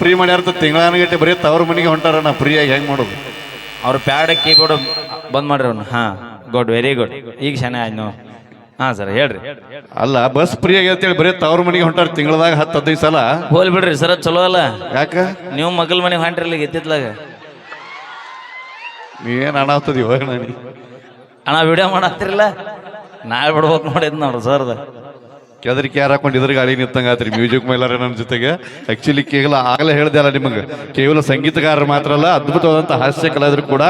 Free ಮಾಡ್ಯಾರ ತಿಂಗಳಾನಗಟ್ಟೆ ಬರೀ ತವ್ರ ಮನೆಗೆ ಹೊಂಟಾರ ನಾ ಫ್ರೀಯಾಗಿ ಹೆಂಗ್ ಮಾಡೋದು? ಅವ್ರ ಪ್ಯಾಡ್ ಕೀಬೋರ್ಡ್ ಬಂದ್ ಮಾಡ್ರಿ ಅವ್ನು. ಹಾ ಗುಡ್ ವೆರಿ ಗುಡ್. ಈಗ ಶನ ಆಯ್ತು ನೀವು ಹಾ ಸರ್ ಹೇಳ್ರಿ. ಅಲ್ಲ ಬಸ್ ಫ್ರೀ ಆಗಿ ಅಂತೇಳಿ ಬರೀ ತವ್ರ ಮನೆಗೆ ಹೊಂಟಾರ ತಿಂಗಳದಾಗ ಹತ್ತು ಹದಿನೈದು ಸಲ? ಹೋಲ್ ಬಿಡ್ರಿ ಸರ ಚಲೋ ಅಲ್ಲ? ಯಾಕ? ನೀವು ಮಗಲ್ ಮನೆಗೆ ಹೊಂಟ್ರಿಲ್ಲ ಎತ್ತಿತ್ಲಾಗ ನೀವೇನ್ ಅಣ್ಣ ಇವಾಗ ನನಗೆ? ಅಣ್ಣ ವಿಡಿಯೋ ಮಾಡತ್ತಿರಲ್ಲ ನಾಳೆ ಬಿಡ್ಬೇಕು ನೋಡಿದ್ ನೋಡ್ರಿ ಸರ್ದ. ಕೆದರಿಕೆ ಯಾರು ಹಾಕೊಂಡು ಇದ್ರ ಗಾಡಿ ನಿಂತಂಗ ಆತ್ರಿ. ಮ್ಯೂಸಿಕ್ ಮೈಲಾರ ನನ್ನ ಜೊತೆಗೆ. ಆಕ್ಚುಲಿ ಕೇವಲ ಆಗಲೇ ಹೇಳಿದೆ ಅಲ್ಲ ನಿಮಗೆ. ಕೇವಲ ಸಂಗೀತಗಾರರು ಮಾತ್ರ ಅಲ್ಲ ಅದ್ಭುತವಾದಂತ ಹಾಸ್ಯ ಕಲಾದ್ರು ಕೂಡ.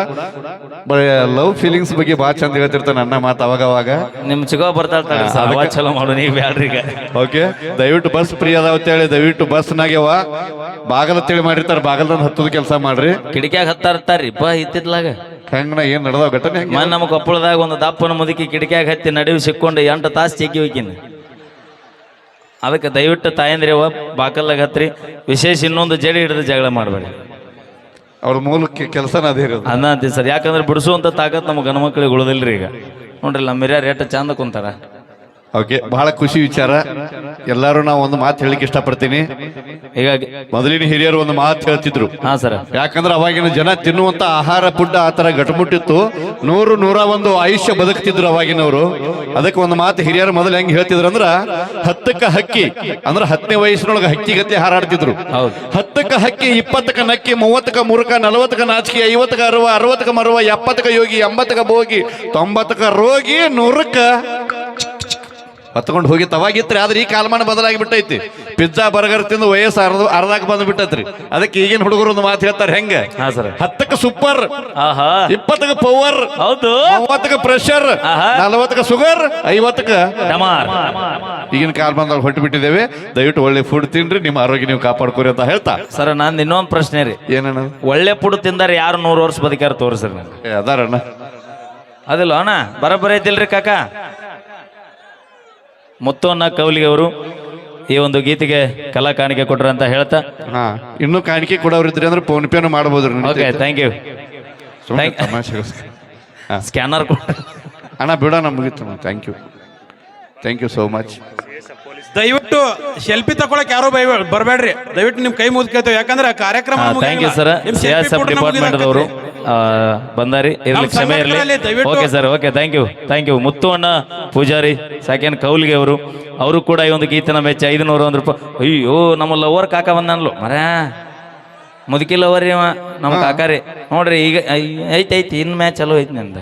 ಲವ್ ಫೀಲಿಂಗ್ಸ್ ಬಗ್ಗೆ ಭಾಳ ಚಂದ ಹೇಳ್ತಿರ್ತಾನೆ ನನ್ನ ಮಾತು ಅವಾಗ ಅವಾಗ ನಿಮ್ ಚಿಗೋ ಬರ್ತಾ ಚಲೋ ಮಾಡು ನೀವು ಬ್ಯಾಡ್ರಿ ಈಗ. ಓಕೆ ದಯವಿಟ್ಟು ಬಸ್ ಫ್ರೀ ಅದಾವ ಅಂತೇಳಿ ದಯವಿಟ್ಟು ಬಸ್ನಾಗ್ಯವ ಬಾಗಲ ತಿಳಿ ಮಾಡಿರ್ತಾರೆ ಬಾಗಲ್ದಂದು ಹತ್ತದ ಕೆಲಸ ಮಾಡ್ರಿ. ಕಿಟಕಿಯಾಗ ಹತ್ತಾರ ಹತ್ತಾರ್ರಿ ಬಾ ಇತ್ತಿದ್ಲಾಗ ಹೆಂಗನ ಏನ್ ನಡೆದ ಘಟನೆ ನಮ್ಮ ಕೊಪ್ಪಳದಾಗ ಒಂದು ದಪ್ಪನ ಮುದುಕಿ ಕಿಟಕಿಯಾಗ ಹತ್ತಿ ನಡುವೆ ಸಿಕ್ಕೊಂಡು ಎಂಟು ತಾಸು ಚಿಕ್ಕಿ ಹೋಗಿನಿ ಅದಕ್ಕೆ ದಯವಿಟ್ಟು ತಾಯಂದ್ರಿ ಬಾಕಲ್ಲಾಗತ್ರಿ ವಿಶೇಷ ಇನ್ನೊಂದು ಜಡಿ ಹಿಡಿದು ಜಗಳ ಮಾಡಬೇಡಿ. ಅವ್ರ ಮೂಲಕ್ಕೆ ಕೆಲಸನ ಅದೇ ಇರೋದು. ಅನ್ನ ಅಂತೀವಿ ಸರ್ ಯಾಕಂದ್ರೆ ಬಿಡಿಸುವಂಥ ತಾಕತ್ ನಮ್ಮ ಗಣಮಕ್ಳಿಗೆ ಉಳಿದಿಲ್ಲ ರೀ ಈಗ. ನೋಡ್ರಿ ನಮ್ಮ ಮಿರ್ಯಾರ ಎಷ್ಟು ಚಂದ ಕುಂತಾರ. ಓಕೆ ಬಹಳ ಖುಷಿ ವಿಚಾರ. ಎಲ್ಲರೂ ನಾವು ಒಂದು ಮಾತು ಹೇಳಲಿಕ್ಕೆ ಇಷ್ಟಪಡ್ತೀನಿ. ಹೀಗಾಗಿ ಮೊದಲಿನ ಹಿರಿಯರು ಒಂದು ಮಾತು ಹೇಳ್ತಿದ್ರು. ಹಾ ಸರ್ ಯಾಕಂದ್ರೆ ಅವಾಗಿನ ಜನ ತಿನ್ನುವಂತ ಆಹಾರ ಪುಡ್ಡ ಆ ತರ ಘಟಮುಟ್ಟಿತ್ತು. ನೂರು ನೂರ ಒಂದು ಆಯುಷ್ಯ ಬದುಕ್ತಿದ್ರು ಅವಾಗಿನವರು. ಅದಕ್ಕೆ ಒಂದು ಮಾತು ಹಿರಿಯರು ಮೊದಲು ಹೆಂಗ್ ಹೇಳ್ತಿದ್ರು ಅಂದ್ರ ಹತ್ತಕ್ಕ ಹಕ್ಕಿ ಅಂದ್ರ ಹತ್ತನೇ ವಯಸ್ಸಿನೊಳಗೆ ಹಕ್ಕಿ ಗತಿ ಹಾರಾಡ್ತಿದ್ರು. ಹೌದು. ಹತ್ತಕ್ಕ ಹಕ್ಕಿ ಇಪ್ಪತ್ತಕ್ಕ ನಕ್ಕಿ ಮೂವತ್ತಕ್ಕ ಮುರುಕ ನಲವತ್ತಕ್ಕ ನಾಚಿಕೆ ಐವತ್ತಕ್ಕ ಅರುವ ಅರವತ್ತಕ್ಕ ಮರುವ ಎಪ್ಪತ್ತಕ್ಕ ಯೋಗಿ ಎಂಬತ್ತಕ್ಕ ಭೋಗಿ ತೊಂಬತ್ತಕ್ಕ ರೋಗಿ ನೂರಕ್ಕ ಹತ್ಕೊಂಡು ಹೋಗಿ ತವಾಗಿತ್ರಿ. ಆದ್ರೆ ಈ ಕಾಲಮಾನ ಬದಲಾಗಿ ಬಿಟ್ಟೈತಿ. ಪಿಜ್ಜಾ ಬರ್ಗರ್ ತಿಂದು ವಯಸ್ಸು ಅರ್ಧ ಅರ್ಧಕ್ಕೆ ಬಂದು ಬಿಟ್ಟತ್ರಿ ಅದಕ್ಕೆ ಈಗಿನ ಹುಡುಗರು ಒಂದು ಮಾತು ಹೇಳ್ತಾರೆ ಹೆಂಗ? ಹತ್ತಕ್ಕೆ ಸರ್. ಹತ್ತಕ್ಕ ಸೂಪರ್ ಆಹಾ. ಇಪ್ಪತ್ತಕ್ಕ ಪವರ್ ಹೌದು. ಮೂವತ್ತಕ್ಕೆ ಪ್ರೆಷರ್ ಆಹಾ. ನಲವತ್ತಕ್ಕ ಶುಗರ್ ಐವತ್ತಕ್ಕ ಈಗಿನ ಬಂದಾಗ ಹೊಟ್ಟು ಬಿಟ್ಟಿದ್ದೇವೆ ದಯವಿಟ್ಟು ಒಳ್ಳೆ ಫುಡ್ ತಿನ್ರಿ ನಿಮ್ಮ ಆರೋಗ್ಯ ನೀವು ಕಾಪಾಡ್ಕೊರಿ ಅಂತ ಹೇಳ್ತಾ. ಸರ್ ನಾನು ಇನ್ನೊಂದು ಪ್ರಶ್ನೆ ರೀ. ಏನಣ್ಣ? ಒಳ್ಳೆ ಫುಡ್ ತಿಂದಾರೆ ಯಾರು ನೂರು ವರ್ಷ ಬದುಕ್ಯಾರ ತೋರಿಸ್ರಿ ಅದಾರಣ್ಣ. ಅದಿಲ್ಲ ಅಣ್ಣ ಬರಬರ ಐತಿಲ್ರಿ ಕಾಕ? ಮುತ್ತೋನ್ನ ಕೌಲಿಗೆ ಅವರು ಈ ಒಂದು ಗೀತೆಗೆ ಕಲಾ ಕಾಣಿಕೆ ಕೊಟ್ರು ಅಂತ ಹೇಳ್ತಾ? ಹಾ ಇನ್ನೂ ಕಾಣಿಕೆ ಕೊಡೋರಿದ್ರಿ ಅಂದ್ರೆ ಫೋನ್ ಪೇನು ಮಾಡ್ಬೋದ್ರಿ ಓಕೆ ಥ್ಯಾಂಕ್ ಯು ಸುಮ್ನೆ Thank- ತಮಾಷೆಗೋಸ್ಕರ. ಹಾ. ಸ್ಕ್ಯಾನರ್ ಕೊಟ್ಟ ಅಣ್ಣ ಬಿಡೋಣ ಮುಗೀತು. Thank you thank you so much ದಯವಿಟ್ಟು ಸೆಲ್ಫಿ ತಗೊಳಕ್ ಯಾರೋ ಬೈ ಬರಬೇಡ್ರಿ. ದಯವಿಟ್ಟು ನಿಮ್ ಕೈ ಮುಗಿತೇವೆ ಯಾಕಂದ್ರೆ ಕಾರ್ಯಕ್ರಮ ಥ್ಯಾಂಕ್ ಯು ಸರ್ ಡಿಪಾರ್ಟ್ಮೆಂಟ್ ಅವರು ಬಂದಾರಿ ಇರ್ಲಿ ಕ್ಷಮೆ ಇರಲಿ. Okay sir okay thank you thank you Muttu ಅಣ್ಣ ಪೂಜಾರಿ ಸಾಕೇನ್ ಕೌಲ್ಗೆ ಅವರು. ಅವರು ಕೂಡ ಈ ಒಂದು ಗೀತನ ಐದು ಐದುನೂರ ಒಂದು ರೂಪಾಯಿ. ಅಯ್ಯೋ ನಮ್ಮ ಲವರ್ ಕಾಕ ಬಂದನ್ಲು ಮರ ಮುದುಕಿ ಲವರ್ ಇವ ನಮ್ಮ ಕಾಕಾರಿ ನೋಡ್ರಿ ಈಗ ಐತೆ ಐತಿ ಐತಿ ಇನ್ ಮ್ಯಾಚ್ ಚಲೋ ಐತಿ ನಂದ.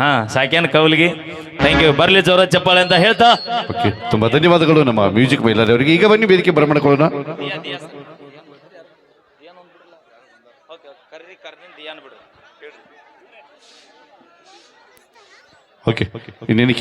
ಹಾ ಸಾಕೇನ್ ಕೌಲ್ಗಿ. ಥ್ಯಾಂಕ್ ಯು ಬರ್ಲಿ ಜೋರ ಚಪ್ಪಾಳೆ ಅಂತ ಹೇಳ್ತಾ. ಓಕೆ ತುಂಬಾ ಧನ್ಯವಾದಗಳು ನಮ್ಮ ಮ್ಯೂಸಿಕ್ ಮೈಲಾರಿ ಈಗ ಬನ್ನಿ ವೇದಿಕೆ ಬರಮಾಡ್ಕೊಳ್ಳೋಣ ಓಕೆ ಇನ್ನೇನು